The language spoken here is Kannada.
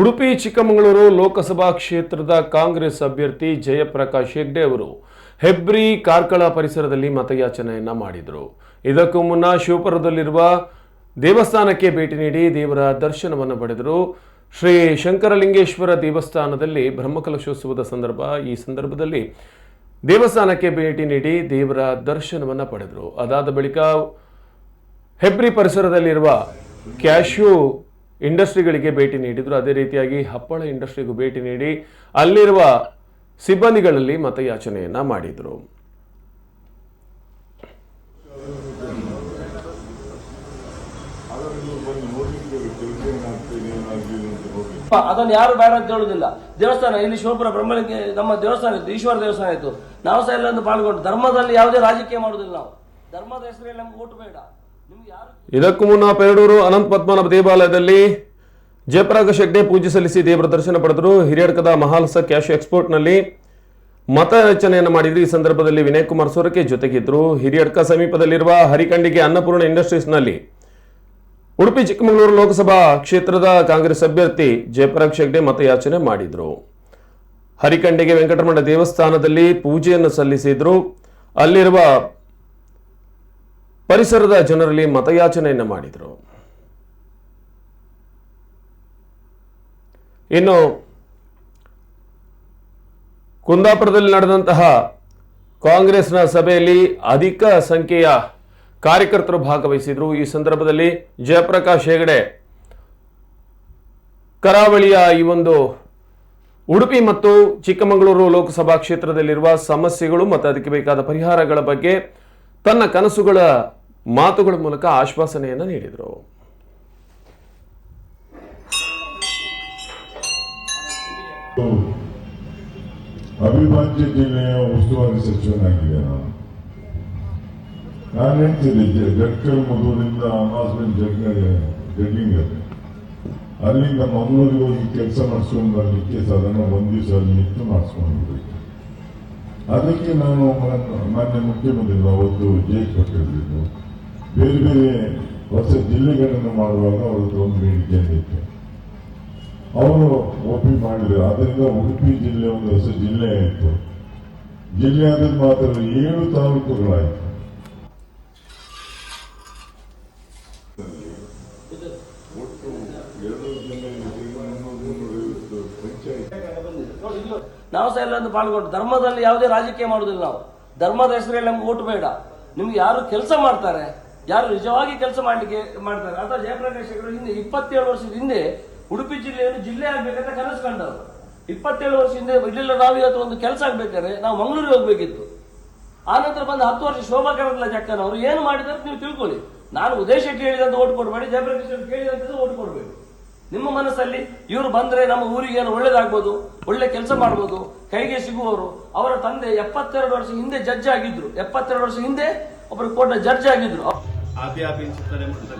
ಉಡುಪಿ, ಚಿಕ್ಕಮಗಳೂರು ಲೋಕಸಭಾ ಕ್ಷೇತ್ರದ ಕಾಂಗ್ರೆಸ್ ಅಭ್ಯರ್ಥಿ ಜಯಪ್ರಕಾಶ್ ಹೆಗ್ಡೆ ಅವರು ಹೆಬ್ರಿ ಕಾರ್ಕಳ ಪರಿಸರದಲ್ಲಿ ಮತಯಾಚನೆಯನ್ನ ಮಾಡಿದರು. ಇದಕ್ಕೂ ಮುನ್ನ ಶಿವಪುರದಲ್ಲಿರುವ ದೇವಸ್ಥಾನಕ್ಕೆ ಭೇಟಿ ನೀಡಿ ದೇವರ ದರ್ಶನವನ್ನು ಪಡೆದರು. ಶ್ರೀ ಶಂಕರಲಿಂಗೇಶ್ವರ ದೇವಸ್ಥಾನದಲ್ಲಿ ಬ್ರಹ್ಮಕಲಶೋತ್ಸವದ ಸಂದರ್ಭ, ಈ ಸಂದರ್ಭದಲ್ಲಿ ದೇವಸ್ಥಾನಕ್ಕೆ ಭೇಟಿ ನೀಡಿ ದೇವರ ದರ್ಶನವನ್ನು ಪಡೆದರು. ಅದಾದ ಬಳಿಕ ಹೆಬ್ರಿ ಪರಿಸರದಲ್ಲಿರುವ ಕ್ಯಾಶ್ಯೂ ಇಂಡಸ್ಟ್ರಿಗಳಿಗೆ ಭೇಟಿ ನೀಡಿದ್ರು. ಅದೇ ರೀತಿಯಾಗಿ ಹಪ್ಪಳ ಇಂಡಸ್ಟ್ರಿಗೂ ಭೇಟಿ ನೀಡಿ ಅಲ್ಲಿರುವ ಸಿಬ್ಬಂದಿಗಳಲ್ಲಿ ಮತಯಾಚನೆಯನ್ನ ಮಾಡಿದ್ರು. ಅದನ್ನು ಯಾರು ಬೇಡ ಅಂತ ಹೇಳುದಿಲ್ಲ ದೇವಸ್ಥಾನ, ಇಲ್ಲಿ ಶಿವಪುರ ಬ್ರಹ್ಮಲಿಂಗ, ನಮ್ಮ ದೇವಸ್ಥಾನ ಇತ್ತು, ಈಶ್ವರ ದೇವಸ್ಥಾನ ಇತ್ತು. ನಾವು ಸಹ ಎಲ್ಲೊಂದು ಪಾಲ್ಗೊಂಡು, ಧರ್ಮದಲ್ಲಿ ಯಾವುದೇ ರಾಜಕೀಯ ಮಾಡುದಿಲ್ಲ ನಾವು. ಧರ್ಮದ ಹೆಸರಲ್ಲಿ ನಮ್ಗೆ ಓಟು ಬೇಡ. ಇದಕ್ಕೂ ಮುನ್ನ ಪೆರಡೂರು ಅನಂತ ಪದ್ಮನಾಭ ದೇವಾಲಯದಲ್ಲಿ ಜಯಪ್ರಕಾಶ್ ಹೆಗ್ಡೆ ಪೂಜೆ ಸಲ್ಲಿಸಿ ದೇವರ ದರ್ಶನ ಪಡೆದರು. ಹಿರಿಯಡ್ಕದ ಮಹಾಲಸ ಕ್ಯಾಶ್ ಎಕ್ಸ್ಪೋರ್ಟ್ನಲ್ಲಿ ಮತಯಾಚನೆಯನ್ನು ಮಾಡಿದ್ರು. ಈ ಸಂದರ್ಭದಲ್ಲಿ ವಿನಯ್ ಕುಮಾರ್ ಸೊರಕೆ ಜೊತೆಗಿದ್ರು. ಹಿರಿಯಡ್ಕ ಸಮೀಪದಲ್ಲಿರುವ ಹರಿಕಂಡಿಗೆ ಅನ್ನಪೂರ್ಣ ಇಂಡಸ್ಟ್ರೀಸ್ನಲ್ಲಿ ಉಡುಪಿ, ಚಿಕ್ಕಮಗಳೂರು ಲೋಕಸಭಾ ಕ್ಷೇತ್ರದ ಕಾಂಗ್ರೆಸ್ ಅಭ್ಯರ್ಥಿ ಜಯಪ್ರಕಾಶ್ ಹೆಗ್ಡೆ ಮತಯಾಚನೆ ಮಾಡಿದರು. ಹರಿಕಂಡಿಗೆ ವೆಂಕಟರಮಣ ದೇವಸ್ಥಾನದಲ್ಲಿ ಪೂಜೆಯನ್ನು ಸಲ್ಲಿಸಿದ್ರು. ಅಲ್ಲಿರುವ ಪರಿಸರದ ಜನರಲ್ಲಿ ಮತಯಾಚನೆಯನ್ನು ಮಾಡಿದರು. ಇನ್ನು ಕುಂದಾಪುರದಲ್ಲಿ ನಡೆದಂತಹ ಕಾಂಗ್ರೆಸ್ನ ಸಭೆಯಲ್ಲಿ ಅಧಿಕ ಸಂಖ್ಯೆಯ ಕಾರ್ಯಕರ್ತರು ಭಾಗವಹಿಸಿದ್ರು. ಈ ಸಂದರ್ಭದಲ್ಲಿ ಜಯಪ್ರಕಾಶ್ ಹೆಗಡೆ ಕರಾವಳಿಯ ಈ ಒಂದು ಉಡುಪಿ ಮತ್ತು ಚಿಕ್ಕಮಗಳೂರು ಲೋಕಸಭಾ ಕ್ಷೇತ್ರದಲ್ಲಿರುವ ಸಮಸ್ಯೆಗಳು ಮತ್ತು ಅದಕ್ಕೆ ಬೇಕಾದ ಪರಿಹಾರಗಳ ಬಗ್ಗೆ ತನ್ನ ಕನಸುಗಳ ಮಾತುಗಳ ಮೂಲಕ ಆಶ್ವಾಸನೆಯನ್ನು ನೀಡಿದರು. ಅವಿಭಾಜ್ಯ ಜಿಲ್ಲೆಯ ಉಸ್ತುವಾರಿ ಸಚಿವನಾಗಿದೆ ನಾನು. ನಾನು ಹೇಳ್ತಿದ್ದೆ ಜಟ್ಕಲ್ ಮಧುರಿಂದ ಅಮಾಸ್ಮೆಂಟ್ ಜಗ್ಗಲ್ ಜಗ್ಗಿಂಗಲ್ ಅಲ್ಲಿಂದ ಮಂಗಳೂರಿಗೆ ಹೋಗಿ ಕೆಲಸ ಮಾಡಿಸ್ಕೊಂಡು ಬರಲಿಕ್ಕೆ ಸಾಧಾರಣ ಒಂದು ದಿವಸ ಅಲ್ಲಿ ನಿಂತು ಮಾಡಿಸ್ಕೊಂಡು ಅದಕ್ಕೆ ನಾನು ಮಾನ್ಯ- ಮುಖ್ಯಮಂತ್ರಿ ಅವತ್ತು ಜೈ ಕೊಟ್ಟಿರಲಿದ್ದು ಬೇರೆ ಬೇರೆ ಹೊಸ ಜಿಲ್ಲೆಗಳನ್ನು ಮಾಡುವಾಗ ಅವರದ್ದು ಒಂದು ಬೇಡಿಕೆ ಇತ್ತು ಅವರು ಒಪ್ಪಿ ಮಾಡಿದ್ರು. ಅದರಿಂದ ಉಡುಪಿ ಜಿಲ್ಲೆ ಒಂದು ಹೊಸ ಜಿಲ್ಲೆ ಆಯಿತು. ಜಿಲ್ಲೆ ಮಾತ್ರ ಏಳು ತಾಲೂಕುಗಳಾಯಿತು. ಒಟ್ಟು ಎರಡು ನಾವು ಸಹ ಎಲ್ಲ ಪಾಲ್ಗೊಂಡು ಧರ್ಮದಲ್ಲಿ ಯಾವುದೇ ರಾಜಕೀಯ ಮಾಡುದಿಲ್ಲ ನಾವು. ಧರ್ಮದ ಹೆಸರಲ್ಲಿ ನಮ್ಗೆ ಓಟ್ ಬೇಡ. ನಿಮ್ಗೆ ಯಾರು ಕೆಲಸ ಮಾಡ್ತಾರೆ ಯಾರು ನಿಜವಾಗಿ ಕೆಲಸ ಮಾಡ್ಲಿಕ್ಕೆ ಮಾಡ್ತಾರೆ. ಅಥವಾ ಜಯಪ್ರಕಾಶ್ ಅವರು ಹಿಂದೆ, ಇಪ್ಪತ್ತೇಳು ವರ್ಷದ ಹಿಂದೆ ಉಡುಪಿ ಜಿಲ್ಲೆಯನ್ನು ಜಿಲ್ಲೆ ಆಗ್ಬೇಕಂತ ಕನಸು ಕಂಡವರು ಇಪ್ಪತ್ತೇಳು ವರ್ಷ ಹಿಂದೆ ಇಲ್ಲೆಲ್ಲ, ನಾವು ಇವತ್ತು ಒಂದು ಕೆಲಸ ಆಗ್ಬೇಕಾದ್ರೆ ನಾವು ಮಂಗಳೂರಿಗೆ ಹೋಗ್ಬೇಕಿತ್ತು. ನಂತರ ಬಂದ ಹತ್ತು ವರ್ಷ ಶೋಭಾ ಕರಂದ್ಲ ಜಕ್ಕನವರು ಏನು ಮಾಡಿದ್ದಾರೆ ನೀವು ತಿಳ್ಕೊಳ್ಳಿ. ನಾನು ಉದ್ದೇಶ ಕೇಳಿದಂತ ಓಟ್ ಕೊಡಬೇಡಿ ಜಯಪ್ರಕಾಶ್ ಅವರು ಕೇಳಿದಂತ ಓಟ್ ಕೊಡಬೇಡಿ ನಿಮ್ಮ ಮನಸ್ಸಲ್ಲಿ ಇವರು ಬಂದ್ರೆ ನಮ್ಮ ಊರಿಗೆ ಏನು ಒಳ್ಳೇದಾಗ್ಬೋದು, ಒಳ್ಳೆ ಕೆಲಸ ಮಾಡ್ಬೋದು, ಕೈಗೆ ಸಿಗುವವರು. ಅವರ ತಂದೆ ಎಪ್ಪತ್ತೆರಡು ವರ್ಷ ಹಿಂದೆ ಜಡ್ಜ್ ಆಗಿದ್ರು. ಎಪ್ಪತ್ತೆರಡು ವರ್ಷ ಹಿಂದೆ ಒಬ್ಬರು ಕೋರ್ಟ್ನ ಜಡ್ಜ್ ಆಗಿದ್ರು. ఆపి